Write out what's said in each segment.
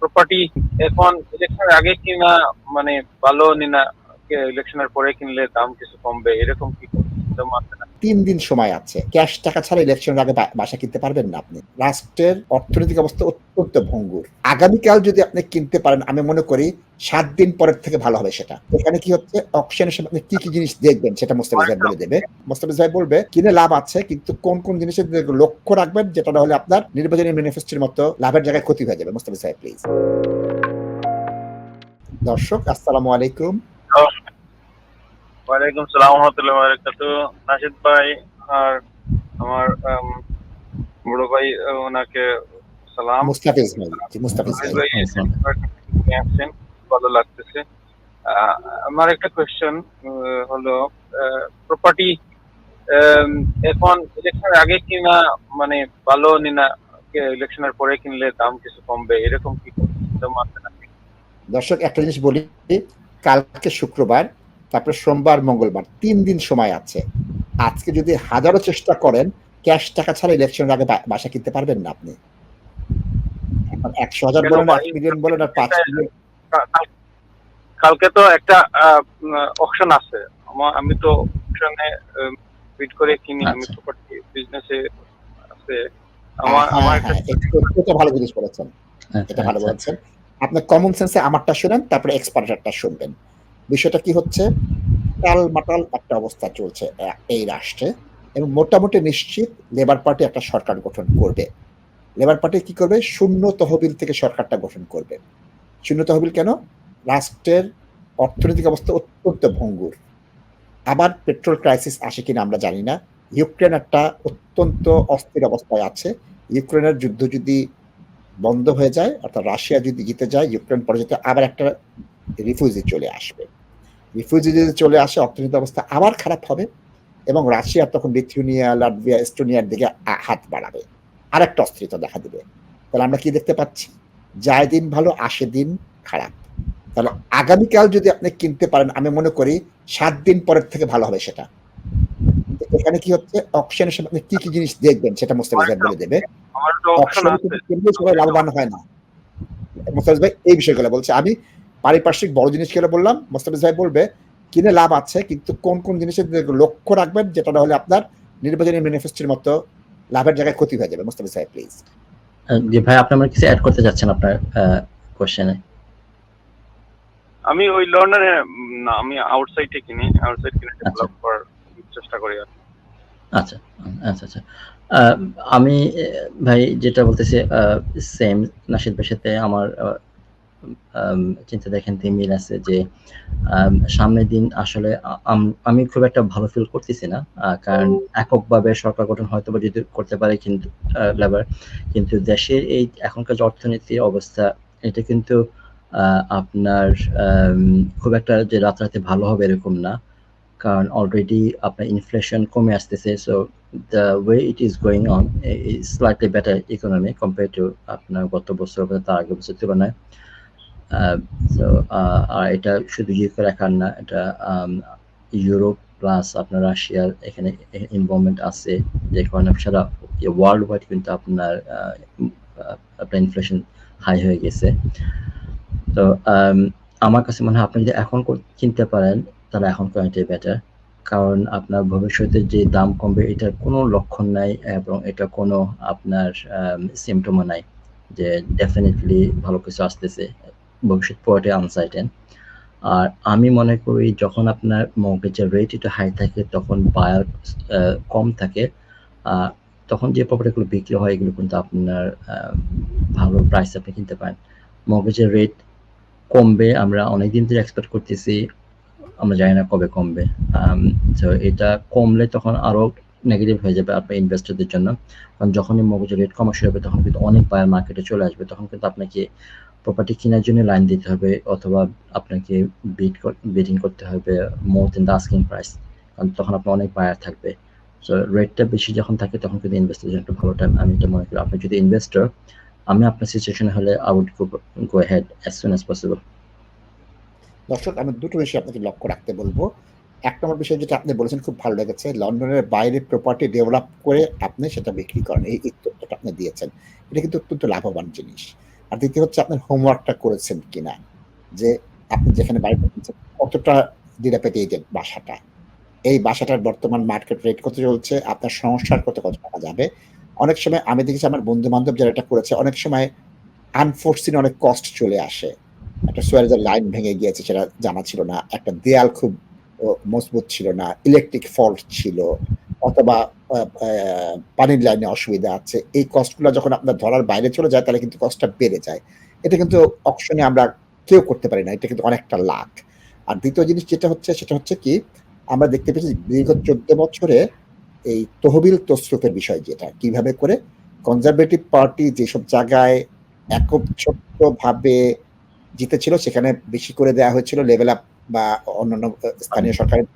Property এখন ইলেকশনের আগে কিনা মানে ভালো নিনা ইলেকশনের পরে কিনলে দাম কিছু কমবে, এরকম কি না? তিন দিন সময় আছে ক্যাশ টাকা ছাড়া ইলেকশনের আগে বাসা কিনতে পারবেন না আপনি রাষ্ট্রের অর্থনৈতিক অবস্থা ভঙ্গুর। আগামীকাল যদি আপনি কিনতে পারেন, আমি মনে করি সাত দিন পরের থেকে ভালো হবে সেটা। এখানে কি হচ্ছে? অকশনের সময় আপনি কি কি জিনিস দেখবেন সেটা মোস্তাফিজ ভাই বলে দেবে। মোস্তাফিজ ভাই বলবে, কিনে লাভ আছে, কিন্তু কোন কোন জিনিসের লক্ষ্য রাখবেন যেটা না হলে আপনার নির্বাচনী ম্যানিফেস্টোর মতো লাভের জায়গায় ক্ষতি হয়ে যাবে। মোস্তাফিজ ভাই প্লিজ দর্শক, আসসালামু আলাইকুম। ওয়ালাইকুম সালাম, রহমতুল্লাহ বারাকাতু নাশিদ ভাই আর আমার বড় ভাই ওনাকে সালাম মুস্তাফিজ ভাই জি, মুস্তাফিজ ভাই ভালো লাগতেছে আহ, আমার একটা কোয়েশ্চেন হলো প্রপার্টি এখন ইলেকশনের আগে কিনা মানে ভালো নিনা ইলেকশনের পরে কিনলে দাম কিছু কমবে? এরকম কি? দর্শক একটা জিনিস বলি কালকে শুক্রবার তারপরে সোমবার মঙ্গলবার তিন দিন সময় আছে। আজকে যদি হাজারো চেষ্টা করেন ক্যাশ টাকা ছাড়া ইলেকশনের আগে বাসা কিনতে পারবেন না আপনি। একশো হাজার বলেন? এক মিলিয়ন বলেন আর পাঁচ মিলিয়ন। কালকে তো একটা অপশন আছে। আমি তো অপশনে বিট করে কিনি আমি আচ্ছা। প্রপার্টি বিজনেসে আছে। আমার হ্যাঁ, আমার হ্যাঁ, একটা এটা- ভালো জিনিস বলেছেন। এটা ভালো। বলেছেন। আপনি কমন সেন্সে আমারটা শুনেন তারপরে এক্সপার্টারটা শুনবেন। বিষয়টা কি হচ্ছে? টাল মাটাল একটা অবস্থা চলছে এই রাষ্ট্রে। এবং মোটামুটি নিশ্চিত লেবার পার্টি একটা সরকার গঠন করবে। লেবার পার্টি কি করবে? শূন্য তহবিল থেকে সরকারটা গঠন করবে। শূন্য তহবিল কেন? রাষ্ট্রের অর্থনৈতিক অবস্থা অত্যন্ত ভঙ্গুর। আবার পেট্রোল ক্রাইসিস আসে কিনা আমরা জানি না। ইউক্রেন একটা অত্যন্ত অস্থির অবস্থায় আছে। ইউক্রেনের যুদ্ধ যদি বন্ধ হয়ে যায়, অর্থাৎ রাশিয়া যদি জিতে যায়, ইউক্রেন পর্যন্ত আবার একটা রিফিউজি চলে আসবে। রিফিউজি যদি চলে আসে, অর্থনৈতিক অবস্থা আবার খারাপ হবে এবং রাশিয়া তখন লিথুনিয়া, লাটভিয়া এস্টোনিয়ার দিকে হাত বাড়াবে। আর একটা অস্থিরতা দেখা দেবে। তাহলে আমরা কি দেখতে পাচ্ছি? যায় দিন ভালো আসে দিন খারাপ। তাহলে আগামীকাল যদি আপনি কিনতে পারেন আমি মনে করি সাত দিন পরের থেকে ভালো হবে সেটা। এখানে কি হচ্ছে? অকশনের সময় আপনি কি কি জিনিস দেখবেন সেটা মোস্তাফিজ ভাই বলে দেবে। সবাই লাভবান হয় না। মোস্তাফিজ ভাই এই বিষয়গুলো বলছে। আমি পারিপার্শ্বিক বড় জিনিসগুলো বললাম মোস্তাফিজ ভাই বলবে কিনে লাভ আছে কিন্তু কোন কোন জিনিসের লক্ষ্য রাখবেন যেটা না হলে আপনার নির্বাচনী ম্যানিফেস্টোর মতো লাভের জায়গায় ক্ষতি হয়ে যাবে মোস্তাফিজ ভাই প্লিজ জি ভাই আপনি আমার কিছু অ্যাড করতে যাচ্ছেন আপনার কোশ্চেনে আমি ওই লন্ডনে না আমি আউটসাইডে কিনি আউটসাইড কিনে আচ্ছা। ডেভেলপ করার চেষ্টা করি আচ্ছা আচ্ছা আচ্ছা। আহ, আমি আহ, ভাই যেটা বলতেছি সেম নাশিদ ভাইয়ের সাথে আমার চিন্তা দেখেন মিল আছে যে সামনের দিন আসলে আমি খুব একটা ভালো ফিল করতেছি না কারণ এককভাবে সরকার গঠন হয়তো বা যদি করতে পারে কিন্তু লেবার কিন্তু দেশের এই এখনকার যে অর্থনীতির অবস্থা, এটা কিন্তু আপনার খুব একটা যে রাতারাতি ভালো হবে এরকম না, কারণ অলরেডি আপনার ইনফ্লেশন কমে আসতেছে so the way it is going on is slightly better economy compare to আপনার গত বছর তার আগের বছর তুলনায়। সো আর এটা শুধু ইউকে রাখার না এটা um, ইউরোপ প্লাস আপনার রাশিয়ার এখানে ইনভলভমেন্ট আছে। যে কারণে সারা ওয়ার্ল্ড ওয়াইড কিন্তু আপনার আহ, আপনার ইনফ্লেশন হাই হয়ে গেছে। তো um, আমার কাছে মনে হয় আপনি যদি এখন কিনতে পারেন তাহলে এখন করাটাই বেটার কারণ আপনার ভবিষ্যতে যে দাম কমবে এটার কোনো লক্ষণ নাই এবং এটা কোনো আপনার সিমটমও নাই যে ডেফিনেটলি ভালো কিছু আসতেছে। ভবিষ্যৎ পুরোটাই আনসার্টেন আর আমি মনে করি যখন আপনার মর্গেজের রেট একটু হাই থাকে, তখন বায়ার কম থাকে তখন যে প্রপার্টিগুলো বিক্রি হয়, এগুলো কিন্তু আপনার ভালো প্রাইস আপনি কিনতে পারেন। মর্গেজের রেট কমবে, আমরা অনেকদিন ধরে এক্সপেক্ট করতেছি, আমরা জানি না কবে কমবে। তো এটা কমলে তখন আরও নেগেটিভ হয়ে যাবে আপনার ইনভেস্টরদের জন্য। কারণ যখনই মর্গেজের রেট কমা শুরু হবে, তখন কিন্তু অনেক বায়ার মার্কেটে চলে আসবে, তখন কিন্তু আপনাকে প্রপার্টি কেনার জন্য লাইন দিতে হবে অথবা আপনাকে বিড বিডিং করতে হবে more then the asking price কারণ তখন আপনার অনেক বায়ার থাকবে। সো রেটটা বেশি যখন থাকে তখন কিন্তু ইনভেস্টরের জন্য একটা ভালো টাইম আমি এটা মনে করি। আপনি যদি ইনভেস্টর আমি আপনার সিচুয়েশনে হলে I would go head as soon as possible দর্শক, আমি দুটো বিষয় আপনাকে লক্ষ্য রাখতে বলব। এক নম্বর বিষয় যেটা আপনি বলেছেন, খুব ভালো লেগেছে। লন্ডনের বাইরে প্রপার্টি ডেভেলপ করে আপনি সেটা বিক্রি করেন, এই তথ্যটা আপনি দিয়েছেন। এটা কিন্তু অত্যন্ত লাভবান জিনিস। আর দ্বিতীয় হচ্ছে আপনার হোমওয়ার্কটা করেছেন কিনা? যে আপনি যেখানে বাড়ি করতেছেন কতটা ডিলাপেটেটেড বাসাটা? এই বাসাটার বর্তমান মার্কেট রেট কত চলছে? আপনার সংসার কত কত টাকা যাবে? অনেক সময় আমি দেখেছি আমার বন্ধু বান্ধব যারা এটা করেছে, অনেক সময় আনফোর্সিন অনেক কস্ট চলে আসে। একটা সোয়ারেজের লাইন ভেঙে গিয়েছে সেটা জানা ছিল না। একটা দেয়াল খুব মজবুত ছিল না। ইলেকট্রিক ফল্ট ছিল। অথবা পানির লাইনে অসুবিধা আছে, এই কস্টগুলো যখন আপনার ধরার বাইরে চলে যায়, তাহলে কিন্তু কস্টটা বেড়ে যায়। এটা কিন্তু অপশনে আমরা কেউ করতে পারি না, এটা কিন্তু অনেকটা লাখ আর দ্বিতীয় জিনিস যেটা হচ্ছে, সেটা হচ্ছে কি, আমরা দেখতে পেয়েছি দীর্ঘ চোদ্দ বছরে এই তহবিল তসরুফের বিষয় যেটা, কীভাবে করে কনজারভেটিভ পার্টি যেসব জায়গায় ভাবে জিতেছিল, সেখানে বেশি করে দেওয়া হয়েছিল লেভেল আপ বা অন্যান্য স্থানীয় সরকারের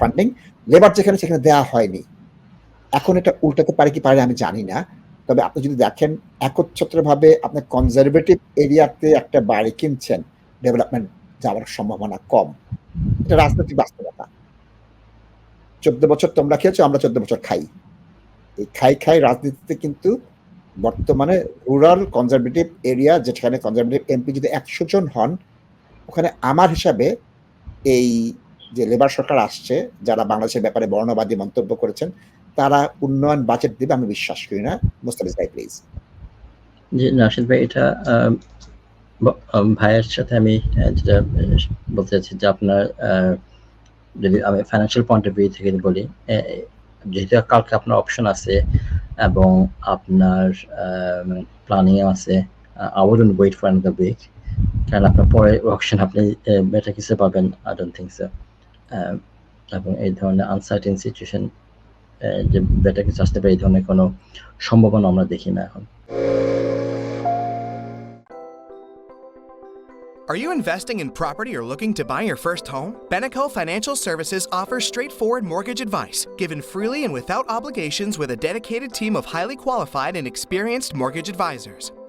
ফান্ডিং লেবার যেখানে, সেখানে দেওয়া হয়নি। এখন এটা উল্টাতে পারে কি পারে আমি জানি না। তবে আপনি যদি দেখেন একচ্ছত্র ভাবে আপনি কনজারভেটিভ এরিয়াতে একটা বাড়ি কিনছেন ডেভেলপমেন্ট যাওয়ার সম্ভাবনা কম। এটা রাজনৈতিক বাস্তবতা। চোদ্দ বছর তোমরা খেয়েছো, আমরা চোদ্দ বছর খাই। এই খাই খাই রাজনীতিতে কিন্তু বর্তমানে রুরাল কনজারভেটিভ এরিয়া যেখানে কনজারভেটিভ এমপি যদি একশো জন হন, ওখানে আমার হিসাবে এই যে লেবার সরকার আসছে, যারা বাংলাদেশের ব্যাপারে বর্ণবাদী মন্তব্য করেছেন তারা উন্নয়ন বাজেট দেবে, আমি বিশ্বাস করি না। মুস্তাফিজ ভাই প্লিজ জি নাশিদ ভাই, এটা ভাইয়ের সাথে আমি যেটা বলতে চাচ্ছি যে আপনার যদি আমি ফাইন্যান্সিয়াল পয়েন্ট অফ ভিউ থেকে বলি যেহেতু কালকে আপনার অপশন আছে এবং আপনার প্ল্যানিং আছে I wouldn't wait for another week কারণ আপনার পরে অপশন আপনি বেটার কিছু পাবেন আই ডোন্ট থিঙ্ক সো এবং এই ধরনের আনসার্টেন সিচুয়েশন যে বেটার কিছু আসতে পারে এই ধরনের কোনো সম্ভাবনা আমরা দেখি না এখন Are you investing in property or looking to buy your first home? Beneco Financial Services offers straightforward mortgage advice, given freely and without obligations with a dedicated team of highly qualified and experienced mortgage advisors.